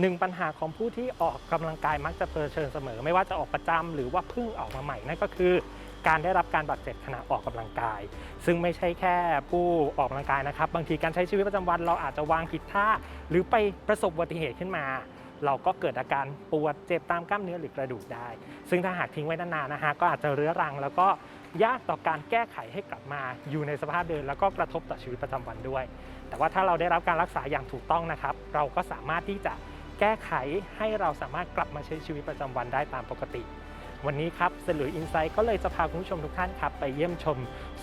หนึ่งปัญหาของผู้ที่ออกกำลังกายมักจะเผชิญเสมอ ไม่ว่าจะออกประจำหรือว่าเพิ่งออกมาใหม่นั่นก็คือ การได้รับการบาดเจ็บขณะออกกำลังกาย ซึ่งไม่ใช่แค่ผู้ออกกำลังกายนะครับ บางทีการใช้ชีวิตประจำวันเราอาจจะวางผิดท่า หรือไปประสบอุบัติเหตุขึ้นมา เราก็เกิดอาการปวดเจ็บตามกล้ามเนื้อหรือกระดูกได้ ซึ่งถ้าหากทิ้งไว้นานๆนะฮะก็อาจจะเรื้อรัง แล้วก็ยากต่อการแก้ไขให้กลับมาอยู่ในสภาพเดิมแล้วก็กระทบต่อชีวิตประจำวันด้วย แต่ว่าถ้าเราได้รับการรักษาอย่างถูกต้องนะครับ เราก็สามารถที่จะ แก้ไขให้เราสามารถกลับมาใช้ชีวิตประจำวันได้ตามปกติ วันนี้ครับเซลุยอินไซต์ก็เลยจะพาคุณผู้ชมทุกท่านครับ ไปเยี่ยมชม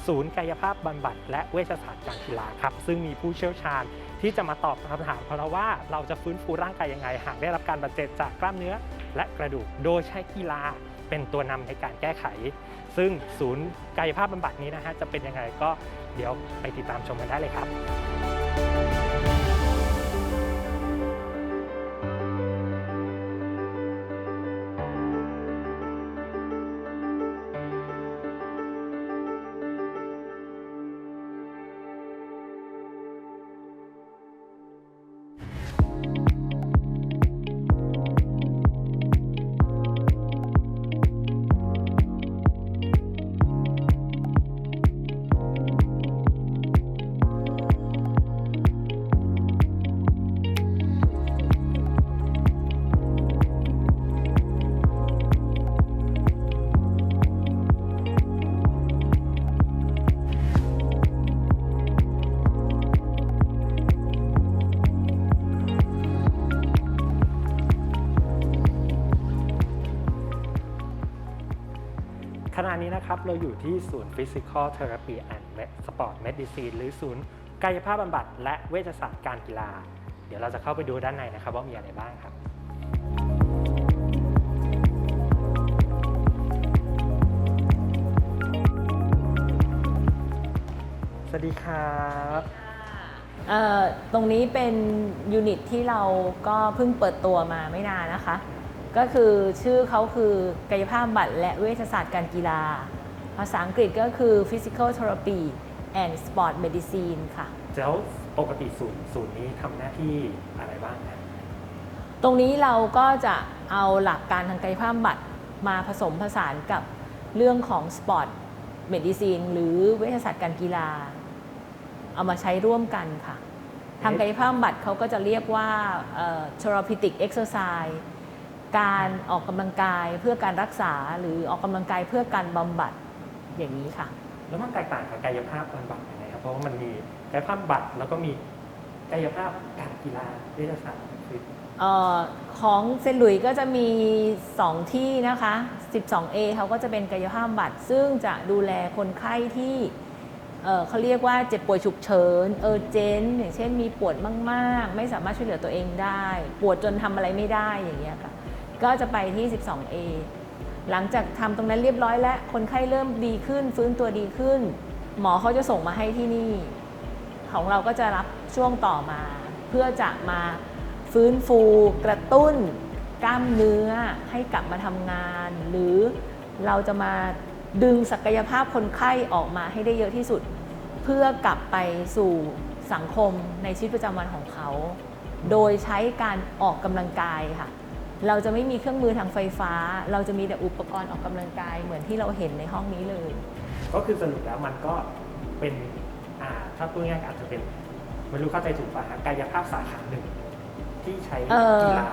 ศูนย์กายภาพบำบัด และเวชศาสตร์การกีฬาครับ ซึ่งมีผู้เชี่ยวชาญที่จะมาตอบคำถามของเราว่าเราจะฟื้นฟูร่างกายยังไง หากได้รับการบาดเจ็บจากกล้ามเนื้อ และกระดูกโดยใช้กีฬาเป็นตัวนำในการแก้ไข ซึ่งศูนย์กายภาพบำบัดนี้นะฮะจะเป็นยังไงก็เดี๋ยวไปติดตามชมกันได้เลยครับ ขณะนี้นะครับเราอยู่ที่ศูนย์ Physical Therapy and Sport Medicine หรือศูนย์กายภาพบำบัดและเวชศาสตร์การกีฬา เดี๋ยวเราจะเข้าไปดูด้านในนะครับว่ามีอะไรบ้างครับสวัสดีครับเอ่อตรงนี้เป็นยูนิตที่เราก็เพิ่งเปิดตัวมาไม่นานนะคะ ก็คือชื่อเขาคือกายภาพบำบัดและเวชศาสตร์การกีฬา ภาษาอังกฤษก็คือ physical therapy and sport medicine ค่ะ แล้วปกติศูนย์ศูนย์นี้ทำหน้าที่อะไรบ้างครับตรงนี้เราก็จะเอาหลักการทางกายภาพบำบัดมาผสมผสานกับเรื่องของ sport medicine หรือเวชศาสตร์การกีฬา เอามาใช้ร่วมกันค่ะทางกายภาพบำบัดเขาก็จะเรียกว่าเอ่อ therapeutic exercise การออกกำลังกายเพื่อการรักษาหรือออกกำลังกายเพื่อการบำบัดอย่างนี้ค่ะ แล้วมันแตกต่างกับกายภาพบำบัดยังไงครับเพราะว่ามันมีกายภาพบำบัดแล้วก็มีกายภาพการกีฬาเวชศาสตร์คือเออของเซนต์หลุยส์ก็จะมี 2 ที่นะคะ 12A เขาก็จะเป็นกายภาพบำบัดซึ่งจะดูแลคนไข้ที่เอ่อเขาเรียกว่าเจ็บป่วยฉุกเฉิน เออเจนอย่างเช่นมีปวดมาก ๆ ไม่สามารถช่วยเหลือตัวเองได้ ปวดจนทำอะไรไม่ได้อย่างเงี้ยค่ะ ก็จะไปที่ 12A หลังจากทำตรงนั้นเรียบร้อยแล้วคนไข้เริ่มดีขึ้น ฟื้นตัวดีขึ้น หมอเขาจะส่งมาให้ที่นี่ ของเราก็จะรับช่วงต่อมา เพื่อจะมาฟื้นฟูกระตุ้น กล้ามเนื้อให้กลับมาทำงาน หรือเราจะมาดึงศักยภาพคนไข้ออกมาให้ได้เยอะที่สุด เพื่อกลับไปสู่สังคมในชีวิตประจำวันของเขา โดยใช้การออกกำลังกายค่ะ เราจะไม่มีเครื่องมือทางไฟฟ้า เราจะมีแต่อุปกรณ์ออกกำลังกายเหมือนที่เราเห็นในห้องนี้เลย ก็คือสรุปแล้วมันก็เป็นอ่าถ้าพูดง่ายๆอาจจะเป็นไม่รู้เข้าใจถูกป่ะฮะกายภาพสาขาหนึ่งที่ใช้เอ่อกีฬา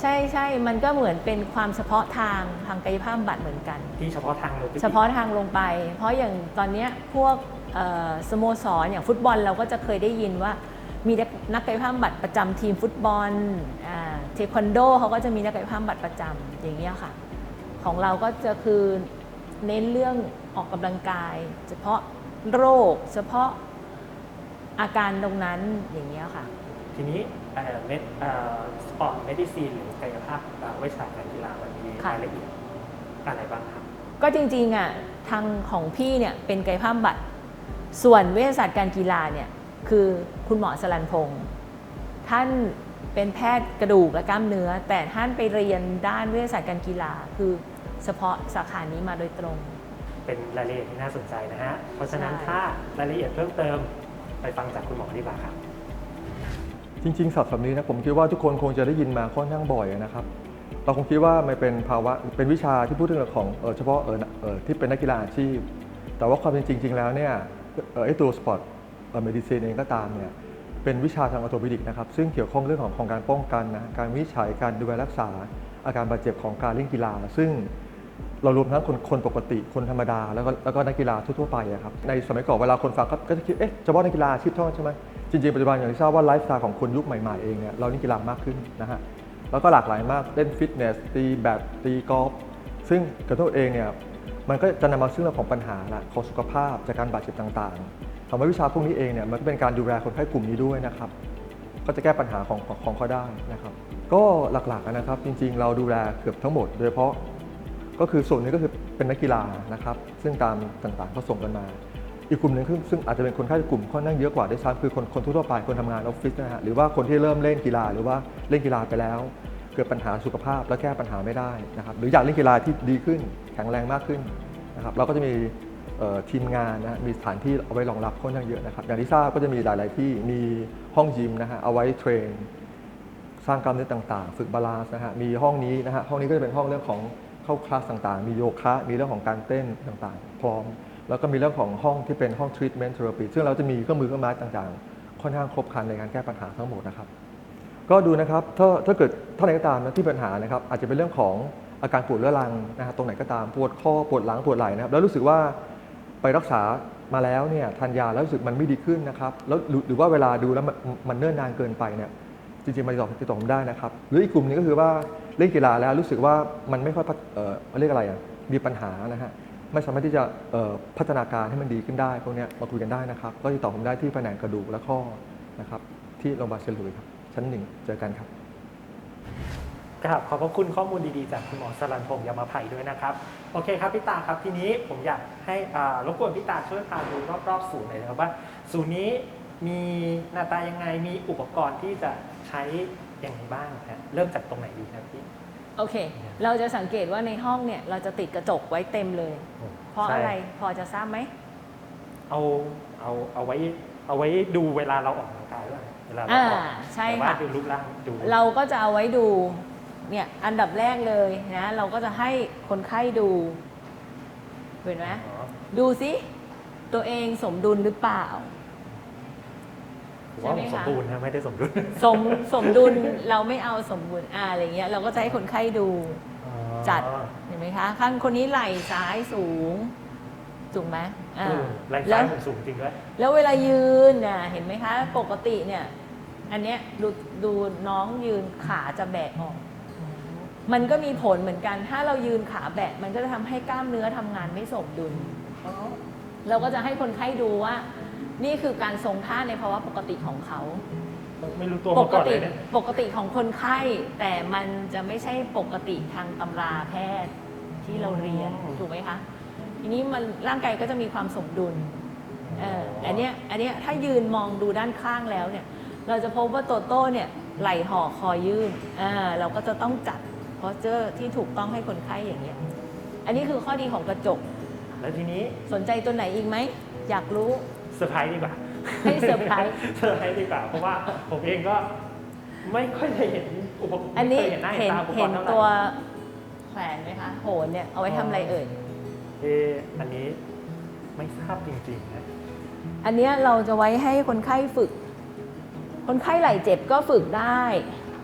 ใช่ใช่ มันก็เหมือนเป็นความเฉพาะทางทางกายภาพบำบัดเหมือนกัน ที่เฉพาะทางเลยเฉพาะทางลงไป เพราะอย่างตอนเนี้ยพวกเอ่อสโมสรอย่างฟุตบอลเราก็จะเคยได้ยินว่า มีนักกายภาพบำบัดประจำทีมฟุตบอลอ่า เทควันโดเขาก็จะมีนักกายภาพบำบัดประจำอย่างเงี้ยค่ะ ของเราก็จะคือเน้นเรื่องออกกำลังกาย เฉพาะโรค เฉพาะอาการตรงนั้นอย่างเงี้ยค่ะ ทีนี้เอ่อเมดเอ่อสปอร์ตเมดิซีนหรือกายภาพเอ่อเวชศาสตร์การกีฬามันมีค่ะรายละเอียดอะไรบ้างครับ ก็จริงๆอะทางของพี่เนี่ยเป็นกายภาพบำบัดส่วนเวชศาสตร์การกีฬาเนี่ยคือคุณหมอสลันพงศ์ท่าน เป็นแพทย์กระดูกและกล้ามเนื้อ แต่ท่านไปเรียนด้านเวชศาสตร์การกีฬา คือเฉพาะสาขานี้มาโดยตรง เป็นรายละเอียดที่น่าสนใจนะฮะ เพราะฉะนั้นใช่ถ้ารายละเอียดเพิ่มเติมไปฟังจากคุณหมอดีกว่าครับ จริงๆศัพท์คำนี้นะผมคิดว่าทุกคนคงจะได้ยินมาค่อนข้างบ่อยนะครับ เราคงคิดว่ามันเป็นภาวะเป็นวิชาที่พูดถึงเรื่องของเออเฉพาะเออเออที่เป็นนักกีฬาอาชีพ แต่ว่าความเป็นจริงจริงๆแล้วเนี่ยเออไอตัวสปอร์ตเออเมดิซีนเองก็ตามเนี่ย เป็นวิชาทางออโตปิดิกนะครับซึ่งเกี่ยวข้องเรื่องของของการป้องกันนะการวินิจฉัยการดูแลรักษา อาการบาดเจ็บของการเล่นกีฬา ซึ่งเรารวมทั้งคนคนปกติคนธรรมดา แล้วก็แล้วก็นักกีฬาทั่วๆไปครับในสมัยก่อนเวลาคนฟังก็จะคิดเอ๊ะเฉพาะนักกีฬาชีพท่านั้นใช่ไหมจริงๆปัจจุบันอย่างที่ทราบว่าไลฟ์สไตล์ของคนยุคใหม่ๆเองเนี่ยเราเล่นกีฬามากขึ้นนะฮะแล้วก็หลากหลายมากเล่นฟิตเนสตีแบดตีกอล์ฟซึ่งกับตัวเองเนี่ยมันก็จะนำมาซึ่งเรื่องของปัญหาละของสุขภาพจากการบาดเจ็บต่างๆ ทำให้วิชาพวกนี้เองเนี่ยมันก็เป็นการดูแลคนไข้กลุ่มนี้ด้วยนะครับ ก็จะแก้ปัญหาของของเขาได้นะครับ ก็หลักๆนะครับจริงๆ เราดูแลเกือบทั้งหมด โดยเฉพาะก็คือส่วนนี้ก็คือเป็นนักกีฬานะครับ ซึ่งตามต่างๆก็ส่งกันมา อีกกลุ่มหนึ่งคือซึ่งอาจจะเป็นคนไข้กลุ่มค่อนข้างเยอะกว่าด้วยซ้ำคือคนคนทั่วไปคนทำงานออฟฟิศนะฮะหรือว่าคนที่เริ่มเล่นกีฬาหรือว่าเล่นกีฬาไปแล้ว เกิดปัญหาสุขภาพและแก้ปัญหาไม่ได้นะครับหรืออยากเล่นกีฬาที่ดีขึ้น แข็งแรงมากขึ้นนะครับเราก็จะมี ทีมงานนะมีสถานที่เอาไว้รองรับค่อนข้างเยอะนะครับอย่างที่ทราบก็จะมีหลาย ๆ ที่มีห้องยิมนะฮะเอาไว้เทรนสร้างกล้ามเนื้อต่าง ๆ ฝึกบาลานซ์นะฮะมีห้องนี้นะฮะห้องนี้ก็จะเป็นห้องเรื่องของเข้าคลาสต่าง ๆ มีโยคะ มีเรื่องของการเต้นต่าง ๆ พร้อม แล้วก็มีเรื่องของห้องที่เป็นห้อง treatment therapy ซึ่งเราจะมีเครื่องมือเครื่องไม้ต่าง ๆ ค่อนข้างครบครันในการแก้ปัญหาทั้งหมดนะครับก็ดูนะครับถ้าถ้าเกิดท่าไหนก็ตามนะที่ปัญหานะครับอาจจะเป็นเรื่องของอาการปวดเรื้อรังนะฮะตรงไหนก็ตามปวดข้อปวดหลังปวดไหล่นะครับแล้วรู้สึกว่า ไปรักษามาแล้วเนี่ยทานยาแล้วรู้สึกมันไม่ดีขึ้นนะครับแล้วหรือว่าเวลาดูแล้วมันเนิ่นนานเกินไปเนี่ยจริงๆมาติดต่อติดต่อผมได้นะครับ หรืออีกกลุ่มนึงก็คือว่าเล่นกีฬาแล้วรู้สึกว่ามันไม่ค่อยเอ่อเรียกอะไรอะมีปัญหานะฮะไม่สามารถที่จะเอ่อพัฒนาการให้มันดีขึ้นได้พวกนี้มาคุยกันได้นะครับ ก็ติดต่อผมได้ที่แผนกกระดูกและข้อนะครับที่โรงพยาบาลเซนต์หลุยครับชั้นหนึ่งเจอกันครับ กราบขอบพระคุณข้อมูลดีๆจากคุณหมอสรันพงษ์ยามาภัยด้วยนะครับ โอเคครับพี่ตาครับทีนี้ผมอยากให้อ่ารบกวนพี่ตาช่วยพาดูรอบๆศูนย์หน่อยนะครับว่า ศูนย์นี้มีหน้าตายังไงมีอุปกรณ์ที่จะใช้อย่างไรบ้างฮะเริ่มจากตรงไหนดีครับพี่โอเค เราจะสังเกตว่าในห้องเนี่ยเราจะติดกระจกไว้เต็มเลย เพราะใช่อะไรพอจะทราบไหมเอาเอาเอาไว้เอาไว้ดูเวลาเราออกกำลังกายด้วยเวลาเราอ่าออกใช่แต่ว่าค่ะดูรูปร่างดูเราก็จะเอาไว้ดู เนี่ยอันดับแรกเลยนะเราก็จะให้คนไข้ดูเห็นไหมอ๋อดูซิตัวเองสมดุลหรือเปล่าถือว่าผมสมบูรณ์นะไม่ได้สมดุลสมสมดุลเราไม่เอาสมบูรณ์อ่าอะไรเงี้ยเราก็จะให้คนไข้ดูจัดเห็นไหมคะข้างคนนี้ไหล่ซ้ายสูงสูงไหมอ่าอืมแรงแล้ซ้ายวผมสูงจริงด้วยแล้วเวลายืนเนี่ยเห็นไหมคะ ปกติเนี่ย อันเนี้ยดูดูน้องยืนขาจะแบะออก มันก็มีผลเหมือนกัน ถ้าเรายืนขาแบะมันก็จะทำให้กล้ามเนื้อทำงานไม่สมดุล เราก็จะให้คนไข้ดูว่า นี่คือการทรงท่าในภาวะปกติของเขาไม่รู้ตัวปมากก่อนติเลยเนี่ยปกติของคนไข้ แต่มันจะไม่ใช่ปกติทางตำราแพทย์ที่เราเรียนถูกไหมคะทีนี้มันร่างกายก็จะมีความสมดุลเอออันเนี้ยอันเนี้ยถ้ายืนมองดูด้านข้างแล้วเนี่ย เราจะพบว่าโตโต้เนี่ยไหล่ห่อคอยื่นอ่าเราก็จะต้องจัด โพสเจอร์ที่ถูกต้องให้คนไข้อย่างเงี้ย อันนี้คือข้อดีของกระจก แล้วทีนี้สนใจตัวไหนอีกไหม อยากรู้เซอร์ไพรส์ดีกว่าให้เซอร์ไพรส์เซอร์ไพรส์ดีกว่า เพราะว่าผมเองก็ไม่ค่อยได้เห็นอุปกรณ์อันนี้ไม่เคยเห็นหน้าเห็เห็นนตาอุปกเห็รนณ์เท่าไหร่ตัวแขวนไหมคะโหนเนี่ยเอาไว้ทำอะไรเอ่ยเอออันนี้ไม่ทราบจริงๆนะอันเนี้ยเราจะไว้ให้คนไข้ฝึก คนไข้ไหล่เจ็บก็ฝึกได้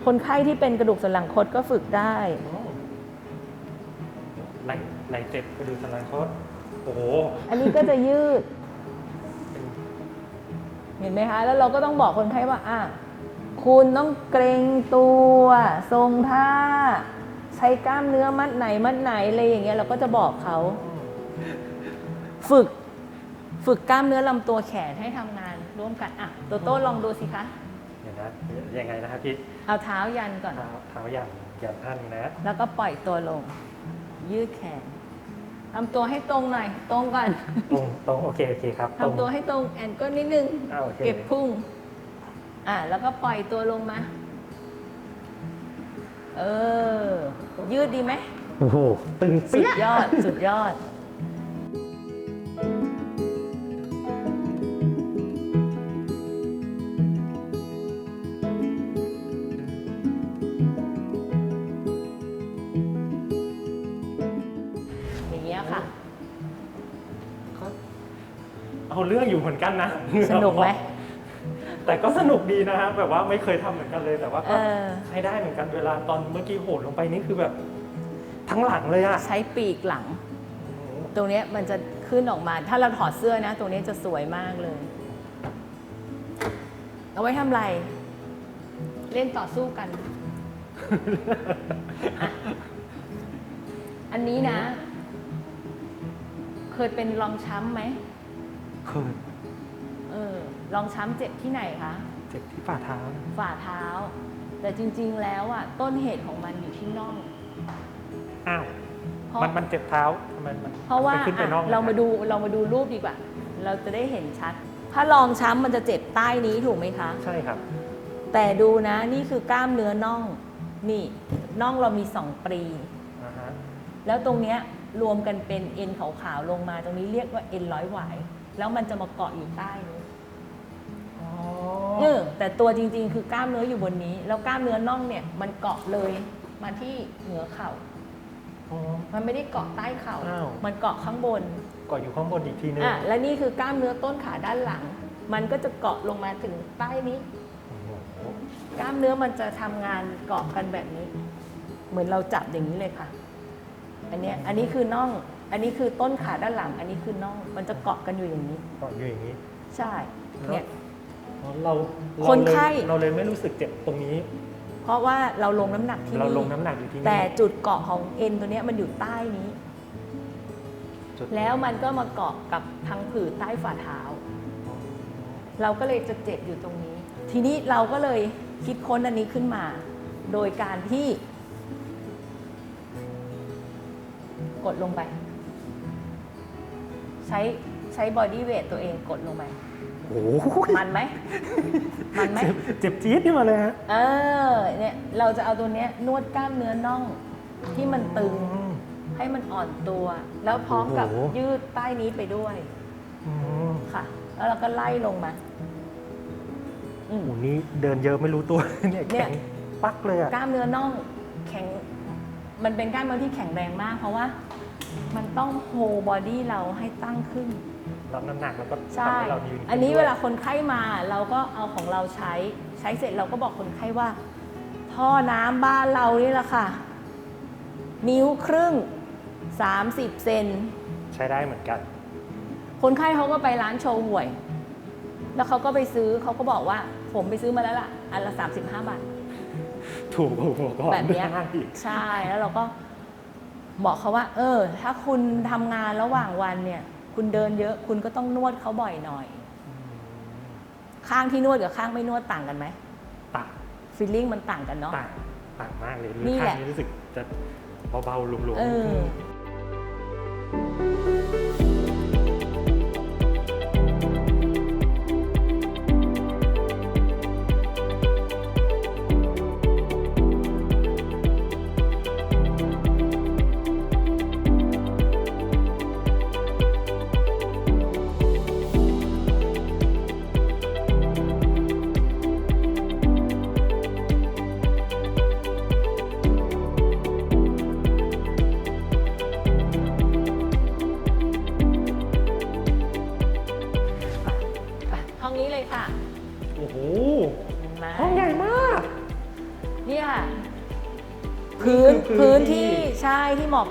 คนไข้ที่เป็นกระดูกสันหลังคดก็ฝึกได้โอ้ไหลไหลเจ็บกระดูกสันหลังคดโอ้โหอันนี้ก็จะยืด เห็นไหมคะ แล้วเราก็ต้องบอกคนไข้ว่าอะคุณต้องเกรงตัว ทรงท่า ใช้กล้ามเนื้อมัดไหนมัดไหนอะไรอย่างเงี้ยเราก็จะบอกเขา ฝึก ฝึกกล้ามเนื้อลำตัวแขนให้ทำงานร่วมกันอะโตโต้ลองดูสิคะเดี๋ยวนะยังไงนะครับพี่เอาเท้ายันก่อน เท้าเท้าอย่างอย่างท่านนะ แล้วก็ปล่อยตัวลง ยืดแขนทำตัวให้ตรงหน่อย ตรงก่อนตรงตรงโอเคโอเคครับทำตัวให้ตรงแอนก็นิดนึงอ่าโอเคเก็บพุ่ง อ่าแล้วก็ปล่อยตัวลงมา เออ ยืดดีไหมโอ้โหตึงสุเปี้ดยยอดสุดยอด เอาเรื่องอยู่เหมือนกันนะสนุกไหมแต่ก็สนุกดีนะฮะแบบว่าไม่เคยทำเหมือนกันเลยแต่ว่าเอก็อใช้ได้เหมือนกันเวลาตอนเมื่อกี้โหดลงไปนี่คือแบบ ทั้งหลังเลยอะใช้ปีกหลัง ตรงเนี้ยมันจะขึ้นออกมา ถ้าเราถอดเสื้อนะ ตรงเนี้ยจะสวยมากเลย เอาไว้ทำอะไร เล่นต่อสู้กันอะอันนี้นะ เคยเป็นรองช้ำไหม เคยเออรองช้ำเจ็บที่ไหนคะเจ็บที่ฝ่าเท้า ฝ่าเท้า แต่จริงๆแล้วอะต้นเหตุของมันอยู่ที่น่อง อ้าว เพราะ มันมันเจ็บเท้าทำไมมันเพราะว่ามันขึ้นไปอะน่องเรามาดูเรามาดูรูปดีกว่า เราจะได้เห็นชัด ถ้าลองช้ำมันจะเจ็บใต้นี้ถูกไหมคะ ใช่ครับ แต่ดูนะนี่คือกล้ามเนื้อน่อง นี่น่องเรามีสองปรี อ่าฮะ แล้วตรงเนี้ยรวมกันเป็นเอ็นขาวๆลงมาตรงนี้เรียกว่าเอ็นร้อยหวาย แล้วมันจะมาเกาะอยู่ใต้นี้อ๋อเออแต่ตัวจริง ๆ คือกล้ามเนื้ออยู่บนนี้ แล้วกล้ามเนื้อน่องเนี่ยมันเกาะเลยมาที่เหนือเข่าอ๋อมันไม่ได้เกาะใต้เข่า อ้าว มันเกาะข้างบนเกาะอยู่ข้างบนอีกทีนึงอะ และนี่คือกล้ามเนื้อต้นขาด้านหลัง มันก็จะเกาะลงมาถึงใต้นี้ โอ้โหกล้ามเนื้อมันจะทำงานเกาะกันแบบนี้ เหมือนเราจับอย่างนี้เลยค่ะ อันเนี้ย อันนี้คือน่อง อันนี้คือต้นขาด้านหลัง อันนี้คือน่องมันจะเกาะกันอยู่อย่างนี้ เกาะอยู่อย่างนี้ใช่เนี่ย อ๋อเราคนไข้เราเลยเราเลยไม่รู้สึกเจ็บตรงนี้ เพราะว่าเราลงน้ำหนักที่เรานี่ลงน้ำหนักอยู่ที่นี่แต่จุดเกาะของเอ็นตัวเนี้ยมันอยู่ใต้นี้ จุดแล้วมันก็มาเกาะกับพังผืดใต้ฝ่าเท้า เราก็เลยจะเจ็บอยู่ตรงนี้ ทีนี้เราก็เลยคิดค้นอันนี้ขึ้นมา โดยการที่ กดลงไป ใช้ใช้บอดี้เวทตัวเองกดลงไปโอ้โหมันไหมมันไหม เจ็บเจ็บจี๊ดขึ้นมาเลยฮะเออเนี่ยเราจะเอาตัวเนี้ยนวดกล้ามเนื้อน่องที่มันตึงอืม ให้มันอ่อนตัว แล้วพร้อมกับโอ้โห ยืดใต้นี้ไปด้วยอืมค่ะ แล้วเราก็ไล่ลงมาอืมโอ้โหนี่เดินเยอะไม่รู้ตัว เนี่ยเนี่แข็ย งปักเลยอะ กล้ามเนื้อน่องแข็ง มันเป็นกล้ามเนื้อที่แข็งแรงมาก เพราะว่า มันต้องโฮบอดี้เราให้ตั้งขึ้น รับน้ำหนักแล้วก็ใช่ทำให้เรายืนอันนี้ขึ้เวด้วยลาคนไข้มาเราก็เอาของเราใช้ ใช้เสร็จเราก็บอกคนไข้ว่า ท่อน้ำบ้านเรานี่แหละค่ะ นิ้วครึ่ง 30 เซน ใช้ได้เหมือนกัน คนไข้เขาก็ไปร้านโชว์หวย แล้วเขาก็ไปซื้อเขาก็บอกว่า ผมไปซื้อมาแล้วล่ะ อันละ 35 บาท ถูกหัวก่อนแบบเนี้ย ได้อีกใช่ แล้วเราก็ บอกเขาว่า เออ ถ้าคุณทำงานระหว่างวันเนี่ย คุณเดินเยอะ คุณก็ต้องนวดเขาบ่อยหน่อย ข้างที่นวดกับข้างไม่นวดต่างกันไหมต่างฟีลลิ่งมันต่างกันเนาะต่างต่างมากเลยนี่นี่แหข้าละงนี้รู้สึกจะเบาๆหลวมเ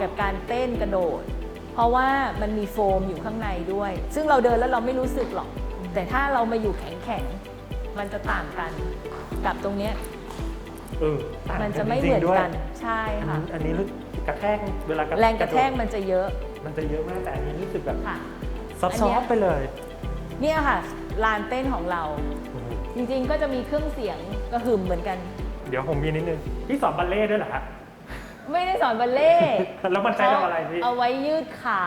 กับการเต้นกระโดด เพราะว่ามันมีโฟมอยู่ข้างในด้วย ซึ่งเราเดินแล้วเราไม่รู้สึกหรอก แต่ถ้าเรามาอยู่แข็งๆมันจะต่างกัน กับตรงเนี้ยเออต่างมันจะไม่เหมือนริงๆด้วยกันใช่อันค่ะนี้อันนี้รู้กระแทกเวลากระแรงกระแทกโดดมันจะเยอะมันจะเยอะมากแต่อันนี้รู้สึกแบบค่ะ ซออันเนี้ยฟต์ๆไปเลยเนี่ยค่ะลานเต้นของเรา โอ้โหจริงๆก็จะมีเครื่องเสียงกระหึ่มเหมือนกัน เดี๋ยวผมมีนิดนึงพี่สอนบัลเล่ต์ด้วยเหรอฮะ ไม่ได้สอนบัลเล่ต์แล้วมันใช้ทำอะไรพี่ เอาไว้ยืดขา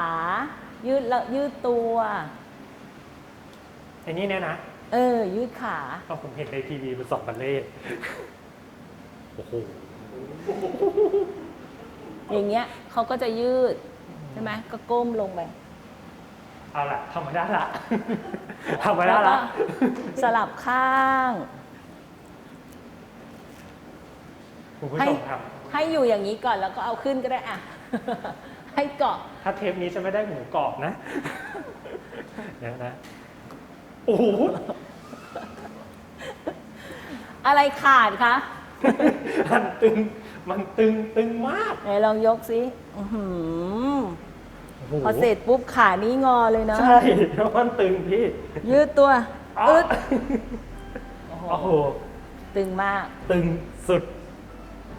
ยืดแล้วยืดตัว ไอ้นี่เนี่ยนะเออ ยืดขา เอาผมเห็นในทีวีมันสอนบัลเล่ต์โอ้โหอย่างเงี้ยเขาก็จะยืดใช่ไหมก็ก้มลงไปเอาละทำมาได้ละทำมาได้แล้วก็ละสลับข้าง คุณผู้ให้ชมครับ ให้อยู่อย่างนี้ก่อนแล้วก็เอาขึ้นก็ได้อะ ให้เกาะ ถ้าเทปนี้จะไม่ได้หมูกรอบนะเดี๋ยวนะโอ้โหอะไรขาดคะมันตึงมันตึงตึงมากไหนลองยกสิอื้อหือโโหพอเสร็จปุ๊บขานี้งอเลยนะใช่เพราะมันตึงพี่ยืดตัวอ๊ะอึดโอ้โห ตึงมาก ตึงสุด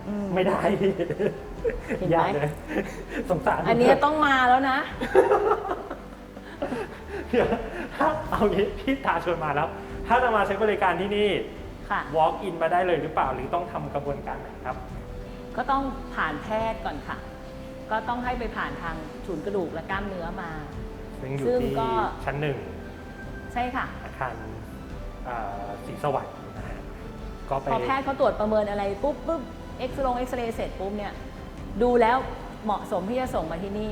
อืม ไม่ได้พี่เห็นไหม ยากเลยสงสาร อันนี้ต้องมาแล้วนะ เดี๋ยวถ้าเอางี้พี่ตาชวนมาแล้ว ถ้าจะมาใช้บริการที่นี่ ค่ะ walk in มาได้เลยหรือเปล่า หรือต้องทำกระบวนการไหนครับ ก็ต้องผ่านแพทย์ก่อนค่ะ ก็ต้องให้ไปผ่านทางศูนย์กระดูกและกล้ามเนื้อมา ซึ่งอยู่ซึ่งที่ก็ ชั้นหนึ่งใช่ค่ะ อาคารเอ่อศรีสวัสดิ์นะฮะก็ไปพอแพทย์เขาตรวจประเมินอะไรปุ๊บปุ๊บ เอ็กซ์ลงเอ็กซเรย์เสร็จปุ๊บเนี่ยดูแล้วเหมาะสมที่จะส่งมาที่นี่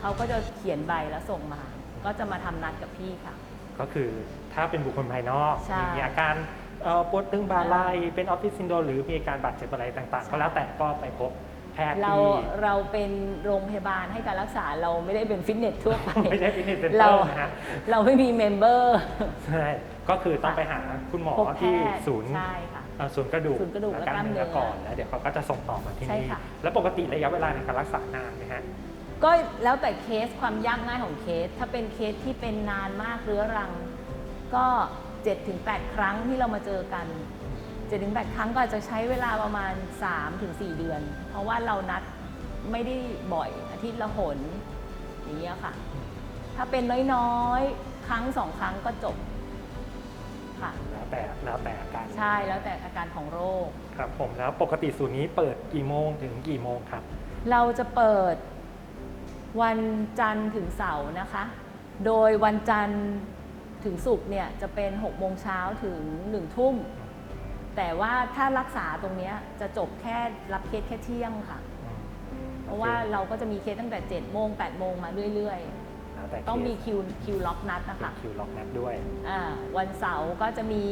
เขาก็จะเขียนใบแล้วส่งมา ก็จะมาทำนัดกับพี่ค่ะ ก็คือถ้าเป็นบุคคลภายนอกใช่มีอาการเอ่อปวดตึงบ่าไหล่เป็นออฟฟิศซินโดรมหรือมีอาการบาดเจ็บอะไรต่างๆ ก็แล้วแต่ก็ไปพบแพทย์เราที่เราเป็นโรงพยาบาลให้การรักษาเราไม่ได้เป็นฟิตเนสทั่วไปไม่ใช่ฟิตเนสเซ็นเตเราอร์นะฮะเราไม่มีเมมเบอร์ใช่ก็คือต้องไปหาคุณหมอพบแพที่ทย์ศูนย์ ใช่ค่ะเอ่อศูนย์กระดูกศูนย์กระดูกและกล้ามเนื้อก่อนแล้วเดี๋ยวเขาก็จะส่งต่อมาที่ใช่นี่ค่ะ แล้วปกติระยะเวลาในการรักษานานไหมฮะ ก็แล้วแต่เคสความยากง่ายของเคส ถ้าเป็นเคสที่เป็นนานมากเรื้อรัง ก็7-8ครั้งที่เรามาเจอกัน7-8ครั้งก็อาจจะใช้เวลาประมาณ3-4เดือน เพราะว่าเรานัดไม่ได้บ่อยอาทิตย์ละหนอย่างเงี้ยค่ะ ถ้าเป็นน้อยๆ ครั้งสองครั้งก็จบค่ะ แล้วแต่แล้วแต่อาการใช่แล้วแต่อาการของโรค ครับผมแล้วปกติศูนย์นี้เปิดกี่โมงถึงกี่โมงครับ เราจะเปิดวันจันทร์ถึงเสาร์นะคะ โดยวันจันทร์ถึงศุกร์เนี่ยจะเป็น6โมงเช้าถึง1ทุ่ม แต่ว่าถ้ารักษาตรงเนี้ยจะจบแค่รับเคสแค่เที่ยงค่ะ เพราะว่าเราก็จะมีเคสตั้งแต่7โมง8โมงมาเรื่อย แล้วแต่ๆต้องมีเคสคิวคิวล็อกนัดนะมีคะคิวล็อกนัดด้วยอ่าวันเสาร์ก็จะมี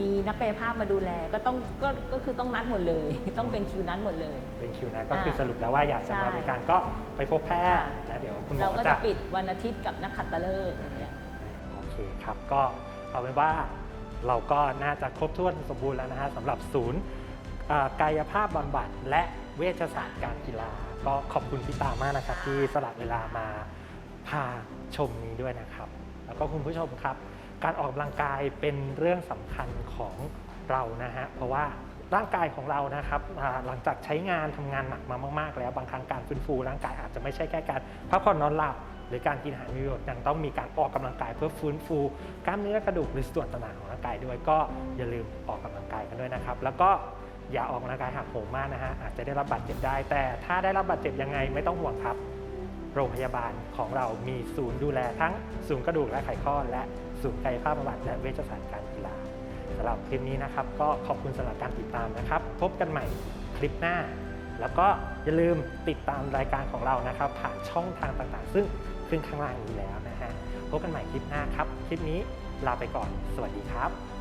มีนักกายภาพมาดูแลก็ต้องก็ก็คือต้องนัดหมดเลย ต้องเป็นคิวนัดหมดเลย เป็นคิวนัดก็คือสรุปแล้วว่าอยากจะมาใช่บริการก็ไปพบแพทย์แล้วเดี๋ยวคุณหมเราอก็จะจะปิดวันอาทิตย์กับนักขัตฤกษ์อย่างเงี้ยโอเคครับก็เอาเป็นว่าเราก็น่าจะครบถ้วนสมบูรณ์แล้วนะฮะสำหรับศูนย์อ่ากายภาพบำบัดและเวชศาสตร์การกีฬา ก็ขอบคุณพี่ตามากนะครับที่สละเวลามา พาชมนี้ด้วยนะครับ แล้วก็คุณผู้ชมครับ การออกกำลังกายเป็นเรื่องสำคัญของเรานะฮะเพราะว่าร่างกายของเรานะครับหลังจากใช้งานทำงานหนักมามาก ๆ แล้วบางครั้งการฟื้นฟูร่างกายอาจจะไม่ใช่แค่การพักผ่อนนอนหลับ หรือการกินอาหารมีประโยชน์ยังต้องมีการออกกำลังกายเพื่อฟื้นฟูกล้ามเนื้อกระดูกหรือส่วนต่างๆของร่างกายด้วยก็อย่าลืมออกกำลังกายกันด้วยนะครับ แล้วก็อย่าออกกำลังกายหักโหมมากนะฮะอาจจะได้รับบาดเจ็บได้ แต่ถ้าได้รับบาดเจ็บยังไงไม่ต้องห่วงครับ โรงพยาบาลของเรามีศูนย์ดูแลทั้งศูนย์กระดูกและไขข้อ และศูนย์กายภาพบำบัดและเวชศาสตร์การกีฬาสำหรับคลิปนี้นะครับ ก็ขอบคุณสำหรับการติดตามนะครับ พบกันใหม่คลิปหน้า แล้วก็อย่าลืมติดตามรายการของเรานะครับ ผ่านช่องทางต่างๆ ซึ่งขึ้นข้างล่างนี้แล้วนะฮะพบกันใหม่คลิปหน้าครับ คลิปนี้ลาไปก่อน สวัสดีครับ